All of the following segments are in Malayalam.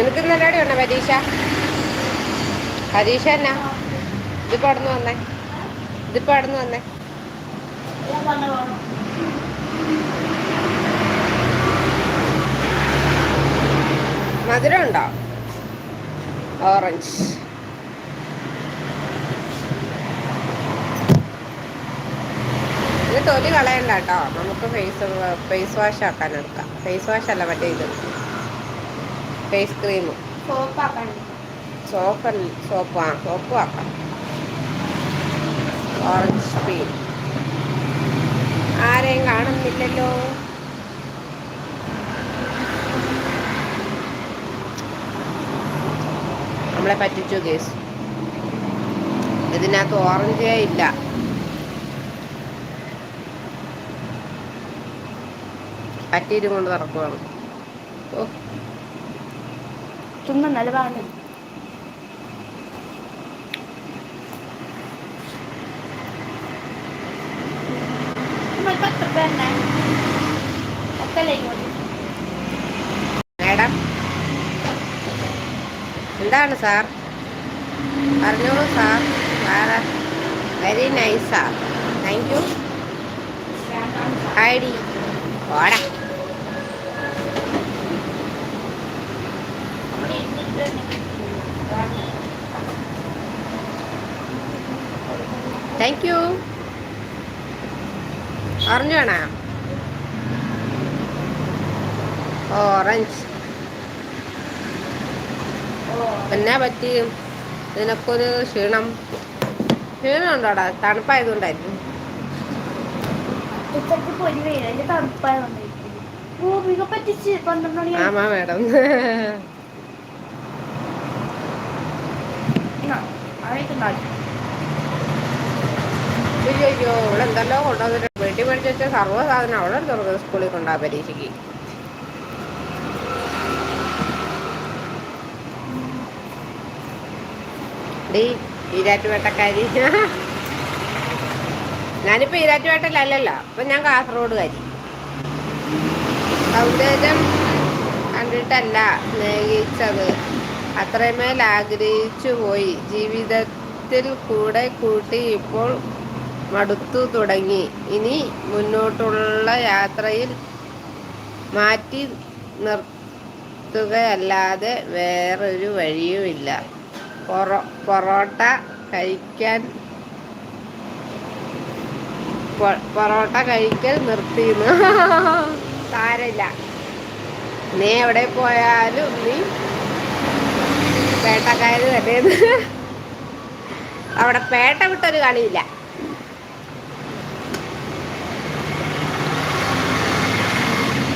നിനക്ക് ഇന്നലെ ഉണ്ടോ പരീക്ഷ? പരീക്ഷ എന്നാ? ഇതിപ്പോ വന്നേ. ഇതിപ്പോ അവിടെ വന്നേ. മധുരം ഉണ്ടോ? ഓറഞ്ച്. ഇത് തൊലി കളയണ്ട കേട്ടോ. നമുക്ക് ഫേസ് ഫേസ് വാഷ് ആക്കാൻ എടുക്കാം ഫേസ് വാഷ് അല്ല മറ്റേ ഇത്. ഫേസ് ക്രീം സോപ്പ് സോപ്പ് ആ സോപ്പ് ആക്കാം. ഓറഞ്ച് പീൽ ആരെയും കാണുന്നില്ലല്ലോ. നമ്മളെ പറ്റിച്ചു കേസ്? ഇതിനകത്ത് ഓറഞ്ചേ ഇല്ല. പറ്റിയിട്ടും കൊണ്ട് നടക്കുവാണ്. ഓ. തിന്ന നിലവാണ് എന്താണ് സാർ? പറഞ്ഞോളൂ sir. Sir very nice sir. Thank you I D ഓടാ താങ്ക് യു ഓറഞ്ച് വേണോ? ഓറഞ്ച് എന്നാ പറ്റി? നിനക്കൊരു ക്ഷീണം. ക്ഷീണം ഉണ്ടോടാ തണുപ്പായതുകൊണ്ടായിരുന്നു ആമാ പൊരി വെയിൽ അതിന്റെ തണുപ്പായ വന്നിരിക്കുന്നു ഭൂമിക പറ്റിച്ച് പന്ത്രണ്ട് മണി ആമാ മാഡം അയ്യോ അയ്യോ ഇവിടെ എന്തെല്ലോ കൊണ്ടുവന്നിട്ട് വീട്ടിൽ മേടിച്ച് സർവ സാധനം അവിടെ തുറക്കുന്നത് സ്കൂളിൽ കൊണ്ടാ പരീക്ഷയ്ക്ക്. ഈരാറ്റുപേട്ടക്കാരി. ഞാൻ കാസർഗോഡുകാരി. സൗന്ദര്യം കണ്ടിട്ടല്ല സ്നേഹിച്ചത്. അത്രമേൽ ആഗ്രഹിച്ചു പോയി. ജീവിതത്തിൽ കൂടെ കൂട്ടി ഇപ്പോൾ മടുത്തു തുടങ്ങി. ഇനി മുന്നോട്ടുള്ള യാത്രയിൽ മാറ്റി നിർത്തുകയല്ലാതെ വേറൊരു വഴിയുമില്ല. പൊറോ പൊറോട്ട കഴിക്കാൻ പൊറോട്ട കഴിക്കൽ നിർത്തിയെന്ന്. സാരമില്ല. നീ എവിടെ പോയാലും നീ പേട്ടക്കാര് തന്നെയെന്ന് അവിടെ പേട്ട വിട്ടൊരു കളിയില്ല.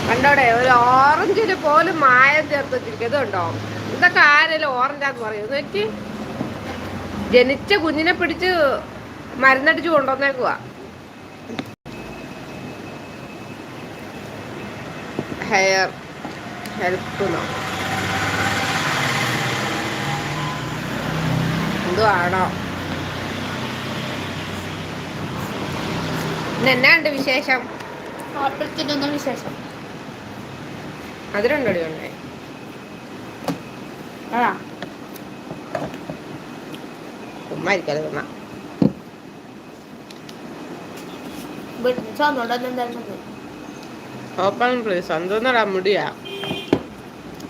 കണ്ടോടെ ഒരു ഓറഞ്ചിന് പോലും മായം ചേർത്ത് വെച്ചിരിക്കുന്നത് ഉണ്ടോ ഇതൊക്കെ ആരെങ്കിലും ഓറഞ്ചാന്ന് പറയും? എന്നിട്ട് ജനിച്ച കുഞ്ഞിനെ പിടിച്ച് മരുന്നടിച്ച് കൊണ്ടുവന്നേക്കുക ഹെയർ. ഹെൽപ്പ് എന്തോ ആണോ ഇന്ന് എന്നാ ഉണ്ട് വിശേഷം? അത് വിശേഷം. അതിലുണ്ടടി ഉണ്ടേ ആ. ചുമ്മാ ഇരിക്കാതെ തിന്നാ ഓപ്പൺ പ്ലീസ് എന്തോന്നടാ മുടിയാ.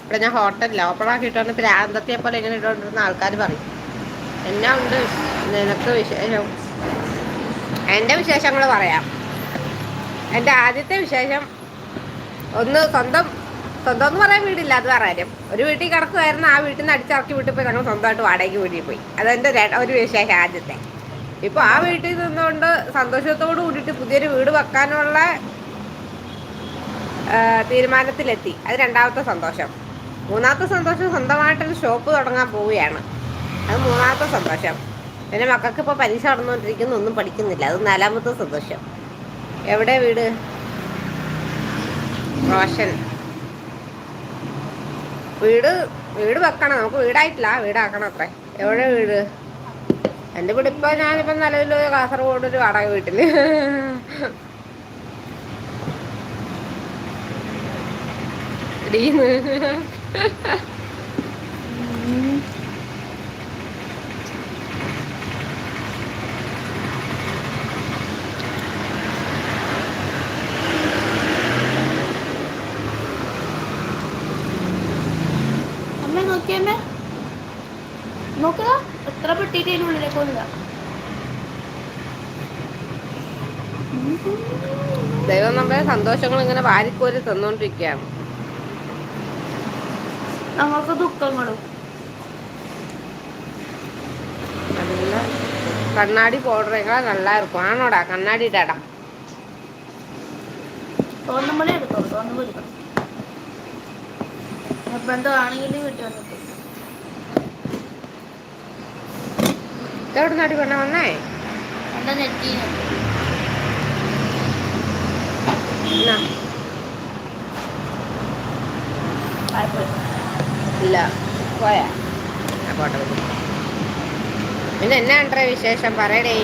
ഇവിടെ ഞാൻ ഹോട്ടലില്ല ഓപ്പൺ ആക്കിയിട്ട് പ്രാന്തത്തെ പോലെ ഇങ്ങനെ ഇട്ടുകൊണ്ടിരുന്ന ആൾക്കാർ പറയും. എന്നാ ഉണ്ട്? നിനക്ക് വിശേഷം? എന്റെ വിശേഷങ്ങൾ പറയാം. എന്റെ ആദ്യത്തെ വിശേഷം ഒന്ന് സ്വന്തം സ്വന്തം എന്ന് പറയാൻ വീടില്ല അത് പറയാനും ഒരു വീട്ടിൽ കിടക്കുമായിരുന്നു ആ വീട്ടിൽ നിന്ന് അടിച്ചിറക്കി വിട്ട് പോയി ഞങ്ങൾ സ്വന്തമായിട്ട് വാടകയ്ക്ക് വീട്ടിൽ പോയി. അതെന്റെ ഒരു വിശേഷം ആദ്യത്തെ. ഇപ്പോൾ ആ വീട്ടിൽ നിന്നുകൊണ്ട് സന്തോഷത്തോട് കൂടിയിട്ട് പുതിയൊരു വീട് വെക്കാനുള്ള തീരുമാനത്തിലെത്തി. അത് രണ്ടാമത്തെ സന്തോഷം. മൂന്നാമത്തെ സന്തോഷം സ്വന്തമായിട്ടൊരു ഷോപ്പ് തുടങ്ങാൻ പോവുകയാണ്. അത് മൂന്നാമത്തെ സന്തോഷം. എന്റെ മക്കൾക്ക് ഇപ്പോൾ പരീക്ഷ നടന്നുകൊണ്ടിരിക്കുന്നു ഒന്നും പഠിക്കുന്നില്ല. അത് നാലാമത്തെ സന്തോഷം. എവിടെ വീട്? റോഷൻ. വീട് വീട് വെക്കണം. നമുക്ക് വീടായിട്ടില്ല. വീടാക്കണം അത്രേ. എവിടെ വീട്? എന്റെ വീട് ഇപ്പോൾ ഞാനിപ്പോൾ നിലവിൽ കാസർഗോഡ് ഒരു വാടക വീട്ടിൽ ഡീന്ന് നോക്കിയമ്മേ നോക്കുക എത്ര പെട്ടിട്ട് അതിന്റെ ഉള്ളിലേക്ക് കൊള്ളുക ദൈവം നമ്മുടെ സന്തോഷങ്ങൾ ഇങ്ങനെ വാരിക്കോരി തന്നുകൊണ്ടിരിക്കുകയാണ് നമുക്ക് ദുഃഖങ്ങളും. നല്ല കണ്ണാടി പോടുറേക്കാ നല്ലാ ഇരിക്കും ആണോടാ? കണ്ണാടി ഇടാടാ തോന്നുമ്പോഴേ എടുത്തോളൂ. വന്നേ? എന്നാ ഇല്ല. പോയാ. പോട്ടെ. പിന്നെ എന്നാ വിശേഷം? പറയടേ.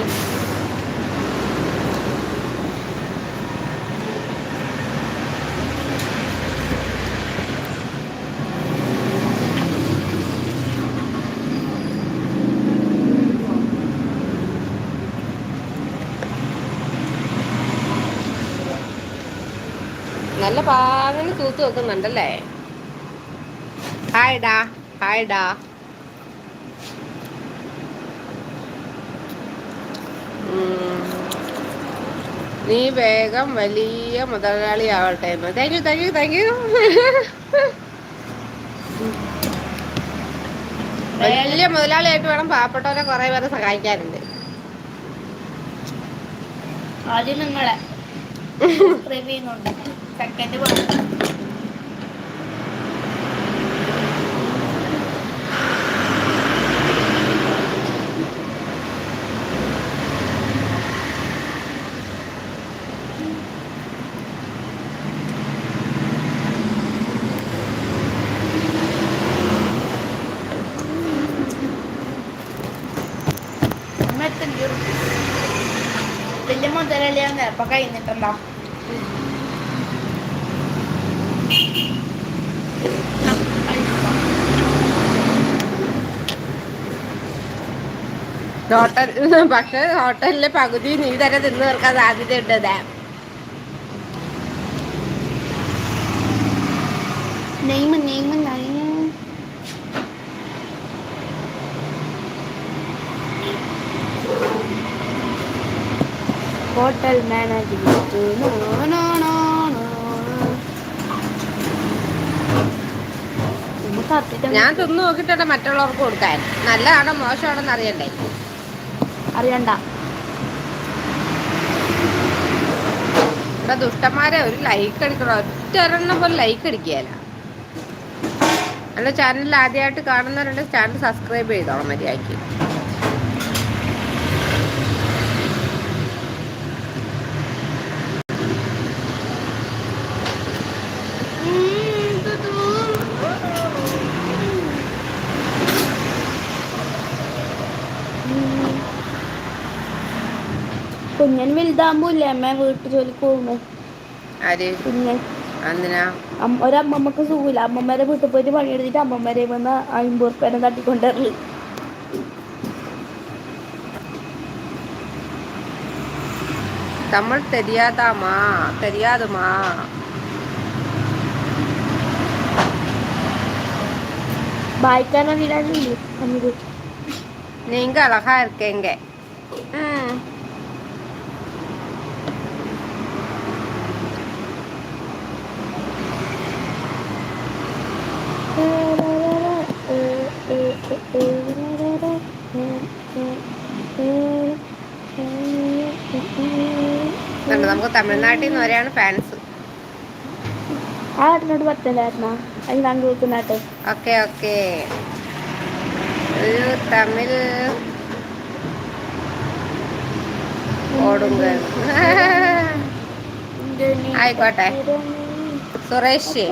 നല്ല പാകന് തൂത്ത് വെക്കുന്നുണ്ടല്ലേ? ഹായ് ഡാ ഹായ് ഡാ. നീ വേഗം വലിയ മുതലാളി ആവട്ടെ thank you thank you thank you വലിയ മുതലാളിയായിട്ട് വേണം പാവപ്പെട്ടവരെ കുറെ പേരെ സഹായിക്കാറുണ്ട് ആദ്യം നിങ്ങളെ. സെക്കൻഡ് വലിയ മുതലല്ലേ അപ്പൊ കഴിഞ്ഞിട്ടുണ്ടോ? ഹോട്ടൽ പക്ഷെ ഹോട്ടലിലെ പകുതി നീ തന്നെ തിന്നു തീർക്കാൻ സാധ്യതയുണ്ട് ദേ. Name hotel management. ഞാൻ തിന്നു നോക്കിട്ടുണ്ട് മറ്റുള്ളവർക്ക് കൊടുക്കാൻ. നല്ലതാണോ മോശമാണോ എന്ന് അറിയണ്ടേ. ഇവിടെ ദുഷ്ടന്മാരെ ഒരു ലൈക്ക് അടിക്കണം ഒറ്റ പോലും ലൈക്ക് അടിക്കുകയല്ല എന്റെ ചാനൽ ആദ്യമായിട്ട് കാണുന്നവരുണ്ട് ചാനൽ സബ്സ്ക്രൈബ് ചെയ്തോളാം മര്യാദയ്ക്ക്. വലുതാകുമ്പോല്ലേ അമ്മ വീട്ടു ജോലിക്ക് പോകുമ്പോ ആര് കുഞ്ഞൻ എന്തിനാ അമ്മ- ഒരമ്മമ്മക്ക് സുഖമില്ല അമ്മമ്മേരെ വീട്ടിൽ പോയിട്ട് പണിയെടുത്തിട്ട് അമ്മമ്മേരെ വന്ന് അമ്പത് റുപ്യേനെ തട്ടിക്കൊണ്ടുവരല് തമിഴ് தெரியாதாமா தெரியாதுமா വായിക്കാൻ അറിയില്ലാന്നില്ലേ അമ്മക്ക് நீங்க அழகா இருக்கீங்க ம் നമുക്ക് തമിഴ്നാട്ടിൽ നിന്ന് വരെയാണ് ഫാൻസ് ആ ഏട്ടനോട് പറ്റില്ലായിരുന്നാ അതിന് താങ്കൾ കേൾക്കുന്നാട്ടെ ഓക്കെ ഓക്കെ. ഒരു തമിഴ് ഓടുങ്ക ആയിക്കോട്ടെ. സുറേഷ്.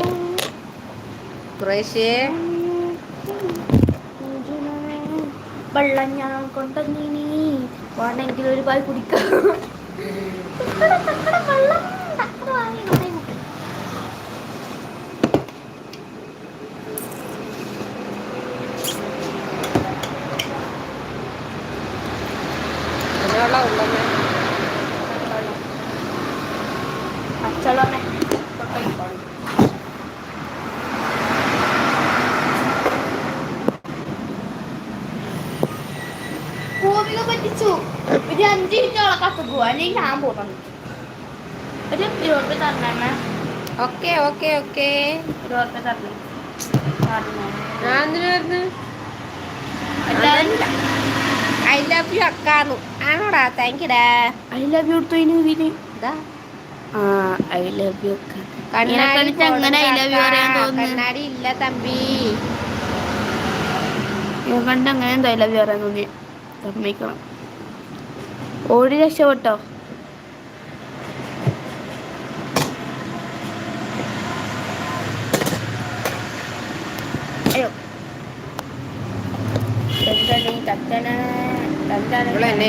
സുറേഷ്. വെള്ളം ഞാൻ കൊണ്ടുവന്നിനി. വേണമെങ്കിൽ ഒരു പാൽ കുടിക്കാം. വെള്ളം അല്ലെങ്കിൽ ഞാൻ പോകുന്നു ഒരു ഇരുപത് തരണേ ഓക്കെ ഓക്കെ ഓക്കെ. ഇരുപത് തരണം. ഐ ലവ് യു അക്കാന്നു. ആണോടാ? താങ്ക് യുടാ ഐ ലവ് യു ടു ഇതിന്. ഇതാ ആ ഐ ലവ് യു കണ്ണാടി അങ്ങനെ ഐ ലവ് യു പറയാൻ കൊടുക്കാ. തോന്നുന്നു. കണ്ണാടി ഇല്ല തമ്പി. കണ്ട് അങ്ങനെ എന്താ ഐ ലവ് യു പറയാൻ തോന്നി സമ്മതിക്കണം. ഓടി രക്ഷപ്പെട്ടോ അയ്യോ എന്നെ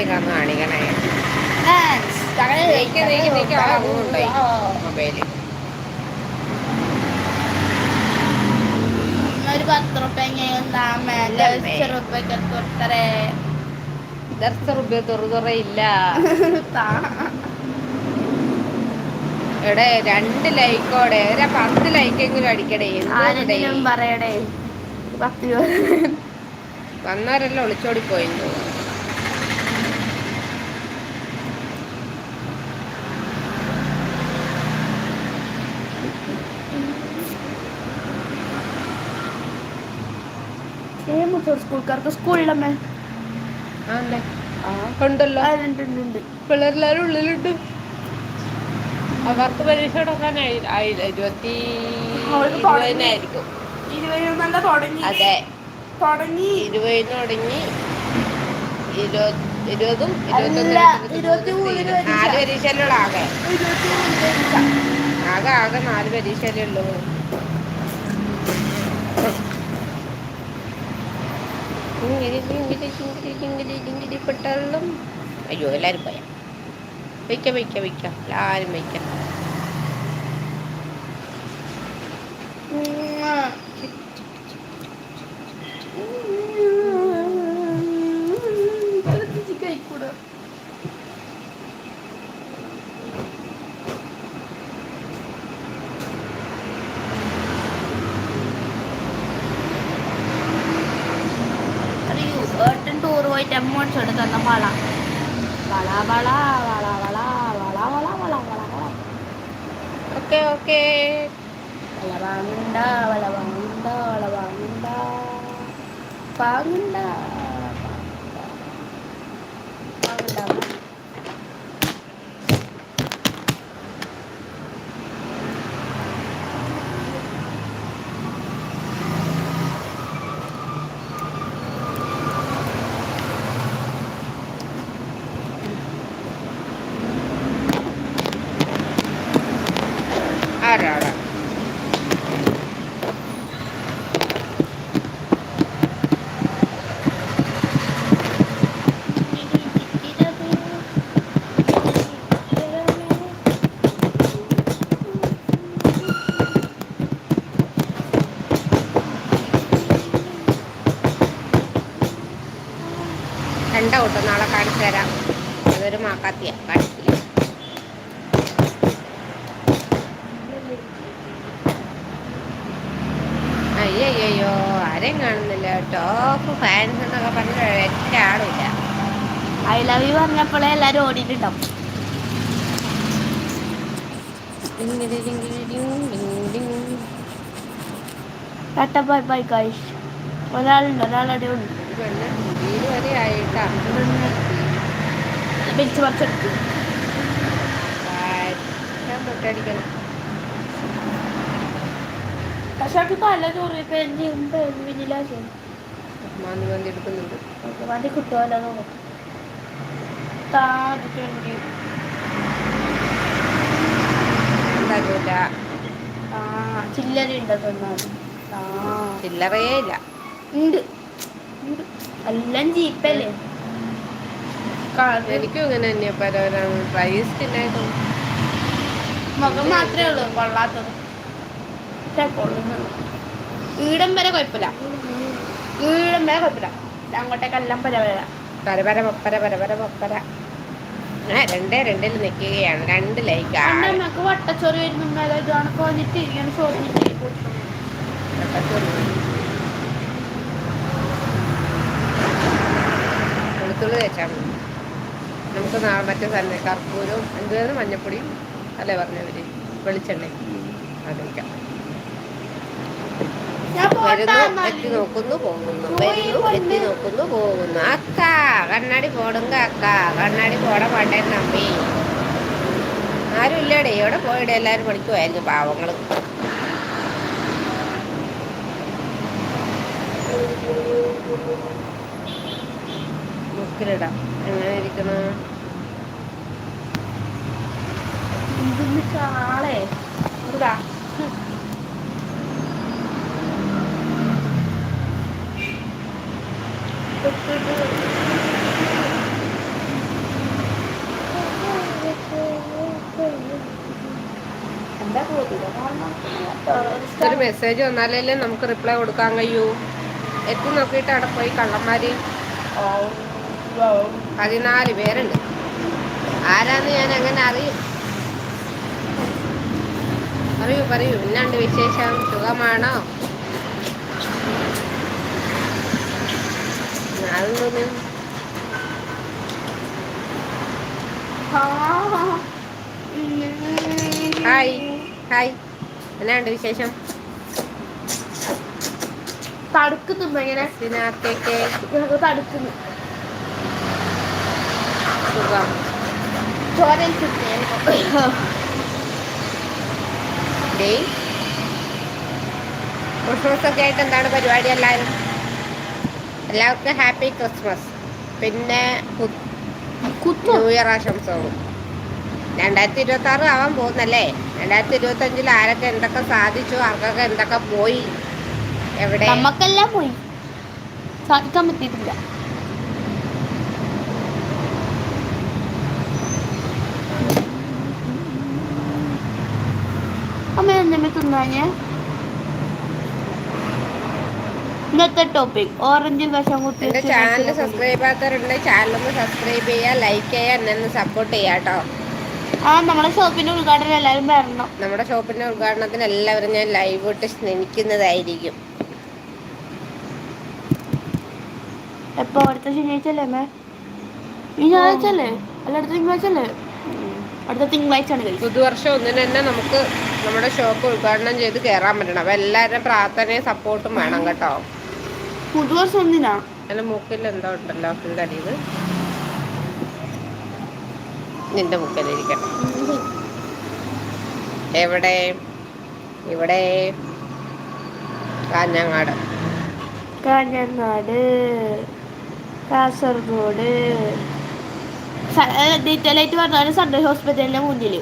ഒരു പത്ത് ഞാൻ റുപ്യ കൊടുത്തരേ ഇവിടെ രണ്ട് ലൈക്കോടെ ഒരു പത്ത് ലൈക്കെങ്കിലും അടിക്കടേ. ആരെങ്കിലും പറയടേ. പത്ത് വന്നവരെല്ലാം ഒളിച്ചോടി പോയി തോന്നുന്നു. ഏ മുത്തൂർ സ്കൂൾക്കാർക്ക് സ്കൂളിലമ്മേ? ആണല്ലേ? ഉണ്ടല്ലോ. പിള്ളേരെല്ലാരും ഉള്ളിലുണ്ട്. അവർക്ക് പരീക്ഷ തുടങ്ങാനായി ആയില്ല ഇരുപത്തി അതെ. തുടങ്ങി. ഇരുപതിന് തുടങ്ങി. ഇരുപതും നാല് പരീക്ഷയിലുള്ള ആകെ. ആകെ ആകെ നാല് പരീക്ഷയിലുള്ളൂ ചിങ്കിടി ചിങ്കിടി ചിങ്കിടി ചിങ്കിടി ചിങ്കിടി പെട്ടെല്ലാം അയ്യോ എല്ലാവരും പോയാൽ വയ്ക്കാം വയ്ക്കാം വയ്ക്കാം എല്ലാവരും വയ്ക്കാം சொல்லிட்டு தந்தோம் வாழா வாழா வாழா வாழா வாழா வாழா வாழா வாழா வாழா வாழா ஓகே ஓகே வள வாங்குண்டா வள வாங்குண்டா வள வாங்குண்டா ആരാടാ രണ്ട കൂട്ടം നാളെ കാണിച്ചു തരാം അതൊരു മാക്കാത്തിയ ഫാൻസ് എന്നൊക്കെ പറഞ്ഞ ഒറ്റ ആളുമില്ല ഐ ലവ് യു പറഞ്ഞപ്പോഴേ എല്ലാവരും ഓടിയിട്ടുണ്ടാവും. ബൈ ബൈ ഒരാളുണ്ട് ഒരാളടി പക്ഷെ പല ചോറ് പേരും പിന്നിലാ ചെയ്യും മാന്തി മാന്തി എടുക്കുന്നുണ്ട്. മതി കിട്ടുമല്ലോ ചില്ലറ ഉണ്ട് ചില്ലറയേ ഇല്ല. ഉണ്ട്. എല്ലാം ജീപ്പല്ലേ എനിക്കും ഇങ്ങനെ തന്നെയാ പരവരാണ് പ്രൈസ് ഇല്ലായിരുന്നു മുഖം മാത്രമേ ഉള്ളൂ കൊള്ളാത്തത്. ഈടം വരെ കുഴപ്പമില്ല. വരെ കുഴപ്പമില്ല അങ്ങോട്ടേക്കെല്ലാം പരവര പരപര പപ്പര പരപര പപ്പര രണ്ടേ രണ്ടിൽ നിൽക്കുകയാണ് രണ്ട് ലൈക്ക് നമുക്ക് വട്ടച്ചോറ് പോന്നിട്ട് ഇങ്ങനെ ചോറിഞ്ഞിട്ട് വെളുത്തുള്ളി തേച്ചാൽ മതി. നമുക്ക് നാളെ മറ്റേ തന്നെ കർപ്പൂരവും എന്തുവായിരുന്നു മഞ്ഞപ്പൊടിയും? അല്ലേ പറഞ്ഞവര് വെളിച്ചെണ്ണ അത് ഞാൻ വരുന്നു എത്തി നോക്കുന്നു പോകുന്നു. വരുന്നു എത്തി നോക്കുന്നു പോകുന്നു. അക്ക കണ്ണാടി പോടുങ്ക അക്ക. കണ്ണാടി പോട പണ്ടേ നമ്പി ആരും ഇല്ലടേ എവിടെ പോയിടെ? എല്ലാരും പഠിക്കുമായിരുന്നു പാവങ്ങൾ. മുക്കിലിടാം. എങ്ങനെ ഇരിക്കണ കാളെ ഇതാ. എന്താ തോന്നിയത്? കാരണം ഒരു മെസ്സേജ് വന്നാലല്ലേ നമുക്ക് റിപ്ലൈ കൊടുക്കാൻ കഴിയൂ. എത്തി നോക്കിയിട്ട് അവിടെ പോയി കള്ളന്മാര്. പതിനാല് പേരുണ്ട്. ആരാന്ന് ഞാൻ അങ്ങനെ അറിയും? പറയൂ പറയൂ. എന്നാണ്ട് വിശേഷം? സുഖമാണോ? അതൊന്നും ഹായ്. ഹായ്. എന്നാണ്ട് വിശേഷം? തടുക്കുന്നു ഇങ്ങനെ? ഞങ്ങൾക്ക് തടുക്കുന്നു. സുഖം. ചോര ഡേ ക്രിസ്മസ് ഒക്കെ ആയിട്ട് എന്താണ് പരിപാടി എല്ലാവരും? എല്ലാവർക്കും ഹാപ്പി ക്രിസ്മസ്. പിന്നെ ന്യൂ ഇയർ ആശംസകളും. രണ്ടായിരത്തി ഇരുപത്തി ആറ് ആവാൻ പോകുന്നല്ലേ? രണ്ടായിരത്തി ഇരുപത്തി അഞ്ചിൽ ആരൊക്കെ എന്തൊക്കെ സാധിച്ചു? ആർക്കൊക്കെ എന്തൊക്കെ പോയി? എവിടെ? നമുക്കെല്ലാം പോയി. സാധിക്കാൻ പറ്റിയിട്ടില്ല. അമ്മ എന്നെ തിന്നാഞ്ഞേ. ഇന്നത്തെ ടോപ്പിക് ഓറഞ്ച് വിഷം കുത്തി ചാനൽ സബ്സ്ക്രൈബ് ആക്കാറുണ്ട് ചാനൽ ഒന്ന് സബ്സ്ക്രൈബ് ചെയ്യാ ലൈക്ക് ചെയ്യാ എന്നെ ഒന്ന് സപ്പോർട്ട് ചെയ്യുക കേട്ടോ ആ നമ്മുടെ ഷോപ്പിന്റെ ഉദ്ഘാടനം എല്ലാവരും വരണം. നമ്മുടെ ഷോപ്പിന്റെ ഉദ്ഘാടനത്തിന് എല്ലാവരും ഞാൻ ലൈവ് ഇട്ട് സ്നേഹിക്കുന്നതായിരിക്കും. എപ്പോ? അടുത്ത ശനിയാഴ്ചല്ലേ മേ ഈ ഞായറാഴ്ച അല്ലേ അടുത്ത തിങ്കളാഴ്ചല്ലേ അടുത്ത തിങ്കളാഴ്ച ആണ് കഴിച്ചത് പുതുവർഷം ഒന്നിന് തന്നെ നമുക്ക് നമ്മുടെ ഷോപ്പ് ഉദ്ഘാടനം ചെയ്ത് കയറാൻ പറ്റണം. അപ്പൊ എല്ലാവരും പ്രാർത്ഥനയും സപ്പോർട്ടും വേണം കേട്ടോ. പുതുവർഷം ഒന്നിനാ എന്റെ മൂക്കിൽ എന്തോ ഉണ്ടല്ലോ ഫുൾ അടിയത് നിന്റെ മുക്കലിരിക്കണം. എവിടെ? ഇവിടെ. കാഞ്ഞങ്ങാട്. കാഞ്ഞങ്ങാട് കാസർഗോഡ്. ഡീറ്റെയിൽ ആയിട്ട് പറഞ്ഞാൽ സൺഡേ ഹോസ്പിറ്റലിന്റെ മുന്നിൽ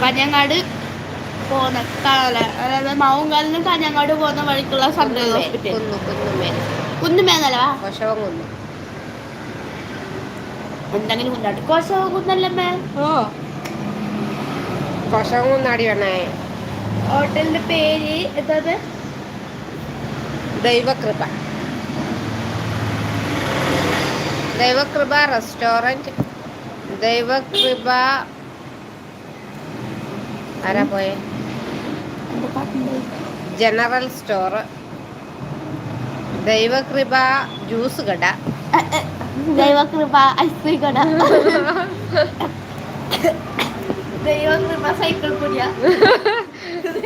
കാഞ്ഞങ്ങാട് പോകുന്ന കാല അതായത് മാവുങ്കാലിൽ നിന്ന് കാഞ്ഞങ്ങാട് പോകുന്ന വഴിക്കുള്ള ഹോസ്പിറ്റൽ കുന്നുമേന്നല്ല കുന്നു. എന്തെങ്കിലും കൊശവം കുന്നാടി വേണേ ഹോട്ടലിന്റെ പേര് എന്താ ദൈവകൃപ. ദൈവകൃപ റെസ്റ്റോറന്റ് ദൈവകൃപ. ആരാ പോയെ? ജനറൽ സ്റ്റോർ ദൈവകൃപ ജ്യൂസ് കട. ദൈവകൃപ ഐസ്ക്രീം കട. ദൈവകൃപ സൈക്കിൾ പൊടിയ.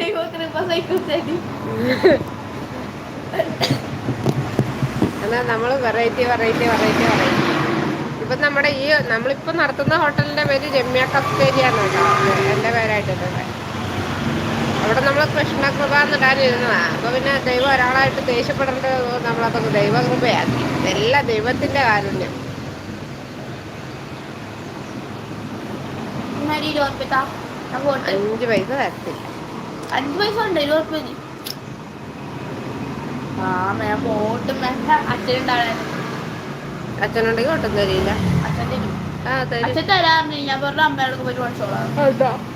ദൈവകൃപ സൈക്കിൾ തടി. എന്നാൽ നമ്മൾ വെറൈറ്റി വെറൈറ്റി വെറൈറ്റി വെറൈറ്റി ഇപ്പം നമ്മുടെ ഈ നമ്മളിപ്പോൾ നടത്തുന്ന ഹോട്ടലിന്റെ പേര് രമ്യ കഫ്തേരിയ കേട്ടോ. എന്റെ പേരായിട്ടുണ്ട് അവിടെ നമ്മൾ കൃഷ്ണകൃപ ഇരുന്നതാ അപ്പോൾ പിന്നെ ദൈവം ഒരാളായിട്ട് ദേഷ്യപ്പെടേണ്ടത് നമ്മളതൊക്കെ ദൈവകൃപയാക്കി. ഇതെല്ലാം ദൈവത്തിന്റെ കാരുണ്യം. അഞ്ചു പൈസ തരത്തില്ല. അഞ്ച് പൈസ ഉണ്ട് ഇരുപത് രൂപ മതി. ആ ഞാൻ പോട്ടും വേണ്ട അച്ഛനുണ്ടാകാൻ അച്ഛനുണ്ടെങ്കിൽ ഒട്ടും തരില്ല. അച്ഛൻ തരും. ആ തരും. അച്ഛൻ തരാറിന് ഞാൻ പറഞ്ഞ അമ്മയോടൊക്കെ പോയി മനസ്സിലോളാം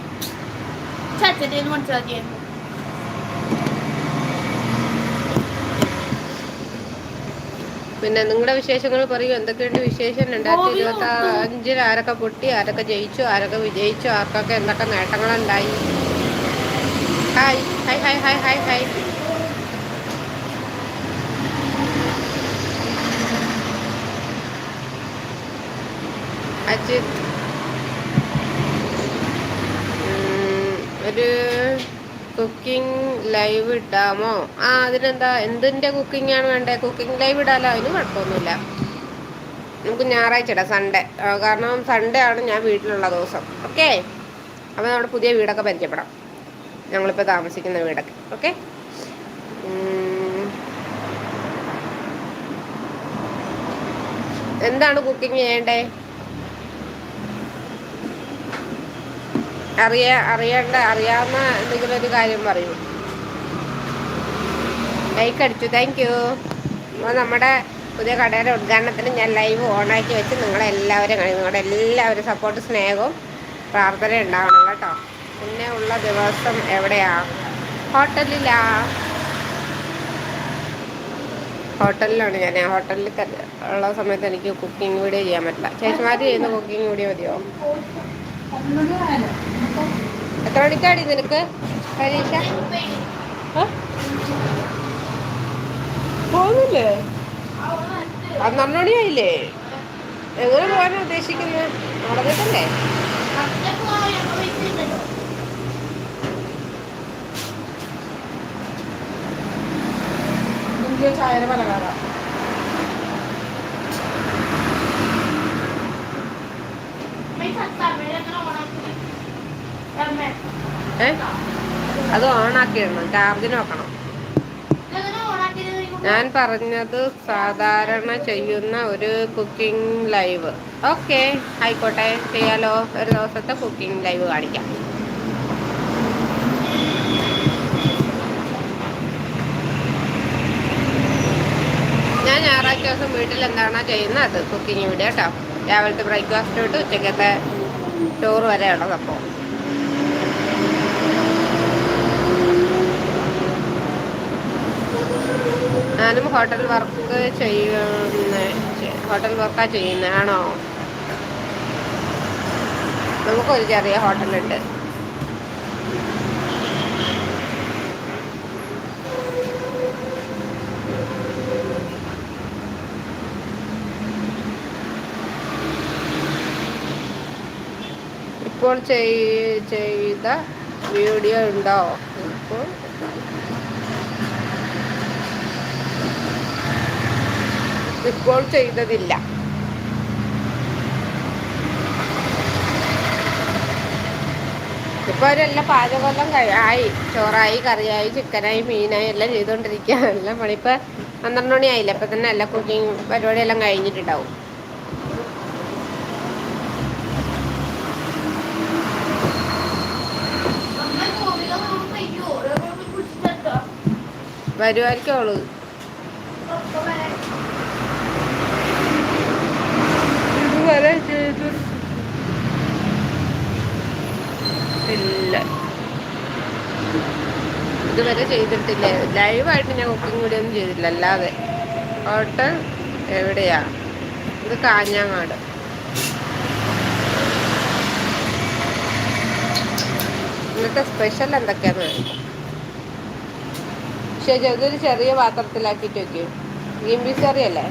നിന്ന് മനസ്സിലാക്കിയായിരുന്നു പിന്നെ നിങ്ങളുടെ വിശേഷങ്ങൾ പറയൂ. എന്തൊക്കെയുണ്ട് വിശേഷം? രണ്ടായിരത്തി ഇരുപത്തി അഞ്ചിൽ ആരൊക്കെ പൊട്ടി? ആരൊക്കെ ജയിച്ചു? ആരൊക്കെ വിജയിച്ചു? ആർക്കൊക്കെ എന്തൊക്കെ നേട്ടങ്ങളുണ്ടായി? Hi hi hi hi hi hi. Ajith ഒരു കുക്കിംഗ് ലൈവ് ഇടാമോ? ആ അതിനെന്താ എന്തിന്റെ കുക്കിംഗ് ആണ് വേണ്ടത് കുക്കിംഗ് ലൈവ് ഇടാലോ? അതിന് കുഴപ്പമൊന്നുമില്ല. നമുക്ക് ഞായറാഴ്ച ഇടാം സൺഡേ കാരണം സൺഡേ ആണ് ഞാൻ വീട്ടിലുള്ള ദിവസം. ഓക്കെ അപ്പോൾ നമ്മുടെ പുതിയ വീടൊക്കെ പരിചയപ്പെടാം. ഞങ്ങളിപ്പോൾ താമസിക്കുന്ന വീടൊക്കെ. ഓക്കെ എന്താണ് കുക്കിംഗ് ചെയ്യേണ്ടേ? അറിയാ അറിയേണ്ട അറിയാവുന്ന എന്തെങ്കിലും ഒരു കാര്യം പറയൂ. ലൈക്ക് അടിച്ചു. താങ്ക് യു അപ്പോൾ നമ്മുടെ പുതിയ കടയുടെ ഉദ്ഘാടനത്തിന് ഞാൻ ലൈവ് ഓണാക്കി വെച്ച് നിങ്ങളെല്ലാവരും കഴിഞ്ഞു നിങ്ങളുടെ എല്ലാവരും സപ്പോർട്ട് സ്നേഹവും പ്രാർത്ഥന ഉണ്ടാവണം കേട്ടോ. പിന്നെ ഉള്ള ദിവസം എവിടെയാ? ഹോട്ടലിലാ? ഹോട്ടലിലാണ് ഞാൻ. ഹോട്ടലിൽ ഉള്ള സമയത്ത് എനിക്ക് കുക്കിംഗ് വീഡിയോ ചെയ്യാൻ പറ്റില്ല. ചേച്ചിമാർ ചെയ്യുന്ന കുക്കിംഗ് വീഡിയോ മതിയോ? എത്ര മണിക്കാടി നിനക്ക്? പരീക്ഷ? പോകുന്നില്ലേ? പന്ത്രണ്ട് മണിയായില്ലേ? എങ്ങനെ പോകാനാ ഉദ്ദേശിക്കുന്നത് നടന്നിട്ടല്ലേ ചായ പലകാരം ഏ? അത് ഓണാക്കി ഇടണം ചാർജിന് വെക്കണം ഞാൻ പറഞ്ഞത് സാധാരണ ചെയ്യുന്ന ഒരു കുക്കിംഗ് ലൈവ്. ഓക്കെ ആയിക്കോട്ടെ. ചെയ്യാലോ. ഒരു ദിവസത്തെ കുക്കിംഗ് ലൈവ് കാണിക്കാം. ഞാൻ ഞായറാഴ്ച ദിവസം വീട്ടിൽ എന്താണോ ചെയ്യുന്നത്? അത് കുക്കിംഗ് വീഡിയോ കേട്ടോ. രാവിലത്തെ ബ്രേക്ക്ഫാസ്റ്റ് തൊട്ട് ഉച്ചക്കത്തെ വരെ ഉള്ളത് അപ്പോൾ ഞാനും ഹോട്ടൽ വർക്ക് ചെയ്യുന്ന ഹോട്ടൽ വർക്കാണ് ചെയ്യുന്നത് ആണോ? നമുക്കൊരു ചെറിയ ഹോട്ടലുണ്ട്. ഇപ്പോൾ ചെയ്ത വീഡിയോ ഉണ്ടോ? ഇപ്പോൾ ഇപ്പോൾ ചെയ്തതില്ല. ഇപ്പൊ അവരെല്ലാം പാചകമെല്ലാം ആയി. ചോറായി കറിയായി ചിക്കനായി മീനായി എല്ലാം ചെയ്തുകൊണ്ടിരിക്കുക എല്ലാം പണി. ഇപ്പൊ പന്ത്രണ്ട് ആയില്ല ഇപ്പൊ തന്നെ എല്ലാ കുക്കിംഗ് പരിപാടിയെല്ലാം കഴിഞ്ഞിട്ടുണ്ടാവും. വരുമായിരിക്കും അവൾ. ഇതുവരെ ചെയ്തു. ഇല്ല. ഇതുവരെ ചെയ്തിട്ടില്ല. ലൈവായിട്ട് ഞാൻ കുക്കിംഗ് കൂടി ഒന്നും ചെയ്തില്ല അല്ലാതെ. ഹോട്ടൽ എവിടെയാ? ഇത് കാഞ്ഞങ്ങാട്. ഇന്നത്തെ സ്പെഷ്യൽ എന്തൊക്കെയാന്ന് ശരി അതൊരു ചെറിയ പാത്രത്തിലാക്കിയിട്ട് വെക്കും. ഗ്രീൻ പീസ് കറി അല്ലേ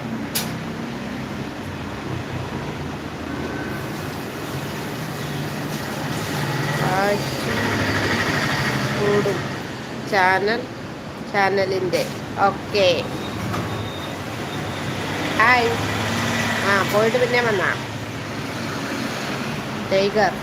കൂടും ചാനൽ ചാനലിന്റെ. ഓക്കെ. ഹായ് ആ പോയിട്ട് പിന്നെ വന്നാ. ടൈഗർ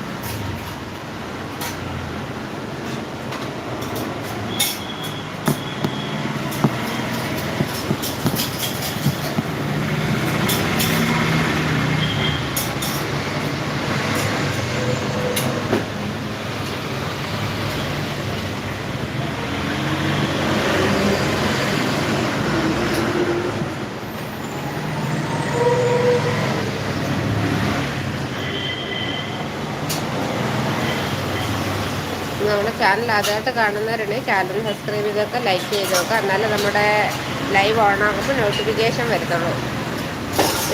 നമ്മുടെ ചാനൽ ആദ്യമായിട്ട് കാണുന്നവരുണ്ടെങ്കിൽ ചാനൽ സബ്സ്ക്രൈബ് ചെയ്തൊക്കെ ലൈക്ക് ചെയ്ത് നോക്കുക എന്നാലേ നമ്മുടെ ലൈവ് ഓൺ ആകുമ്പോൾ നോട്ടിഫിക്കേഷൻ വരത്തുള്ളൂ.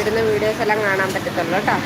ഇടുന്ന വീഡിയോസ് എല്ലാം കാണാൻ പറ്റത്തുള്ളൂ കേട്ടോ.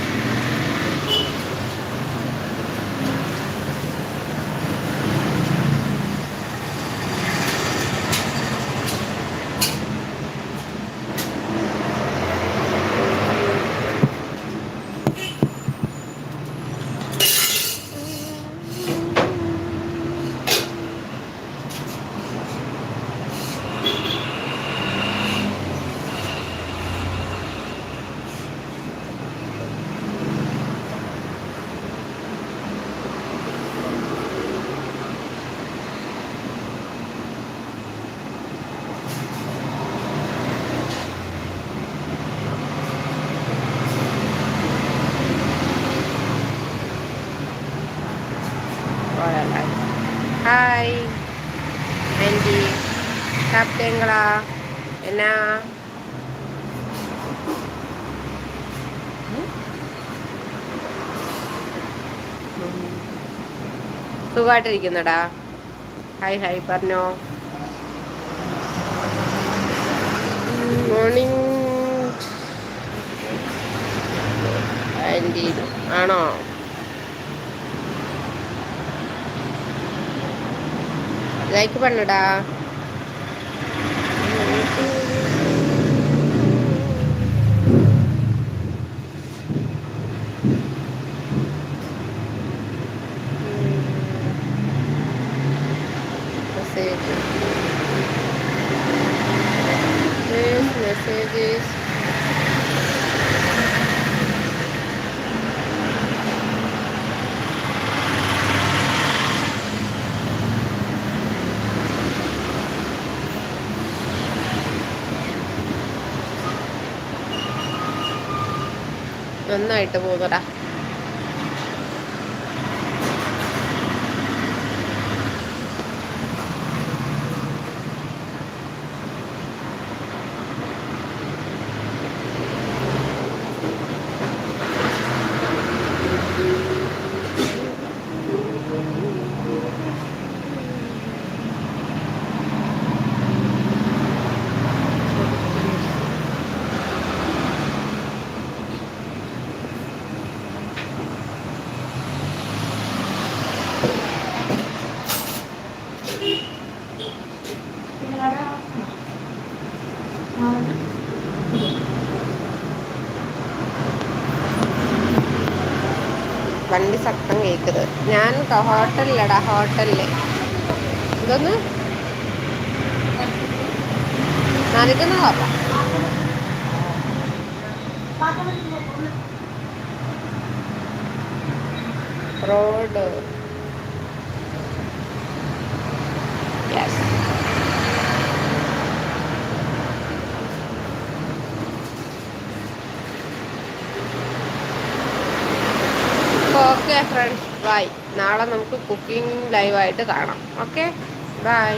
പോകാനാണ് ഹായ് ആന്റി சாப்பிட்டீங்களா என்ன സുഖമായിട്ടിരിക്കുന്നടാ ഹായ് ഹായ് പറഞ്ഞോ. മോർണിംഗ് ആന്റി ആണോ? லைக் பண்ணுடா messages. നന്നായിട്ട് പോകുന്നടാ. വണ്ടി ശക്തം കേൾക്കുന്നത്. ഞാൻ ഹോട്ടലിലടാ ഹോട്ടലിൽ. ഇതൊന്ന് റോഡ്. യെസ് ഓക്കെ ബൈ നാളെ നമുക്ക് കുക്കിംഗ് ലൈവായിട്ട് കാണാം. Okay bye